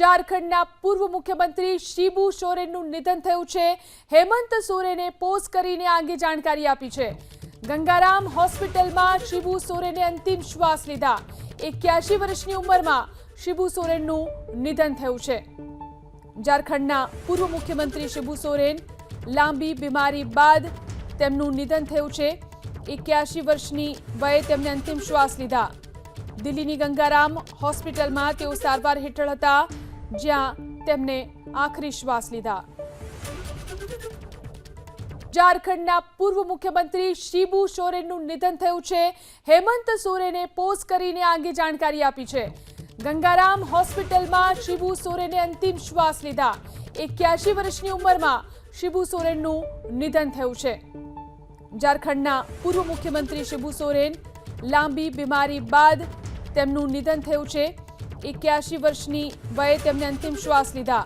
ઝારખંડના પૂર્વ મુખ્યમંત્રી શિબુ સોરેનનું નિધન થયું છે. હેમંત સોરેને પોસ્ટ કરીને આ અંગે જાણકારી આપી છે. ગંગારામ હોસ્પિટલમાં શિબુ સોરેને અંતિમ શ્વાસ લીધા. એક્યાસી વર્ષની ઉંમરમાં શિબુ સોરેનનું નિધન થયું છે. ઝારખંડના પૂર્વ મુખ્યમંત્રી શિબુ સોરેન લાંબી બીમારી બાદ તેમનું નિધન થયું છે. એક્યાસી વર્ષની વયે તેમને અંતિમ શ્વાસ લીધા. દિલ્હીની ગંગારામ હોસ્પિટલમાં તેઓ સારવાર હેઠળ હતા. જ્યાં તેમને આખરી શ્વાસ લીધા. ઝારખંડના પૂર્વ મુખ્યમંત્રી શિબુ સોરેનનું નિધન થયું છે. હેમંત સોરેને પોસ્ટ કરીને આ અંગે જાણકારી આપી છે. ગંગારામ હોસ્પિટલમાં શિબુ સોરેને અંતિમ શ્વાસ લીધા. એક્યાસી વર્ષની ઉંમરમાં શિબુ સોરેનનું નિધન થયું છે. ઝારખંડના પૂર્વ મુખ્યમંત્રી શિબુ સોરેન લાંબી બીમારી બાદ તેમનું નિધન થયું છે. એક્યાસી વર્ષની વયે તેમને અંતિમ શ્વાસ લીધા.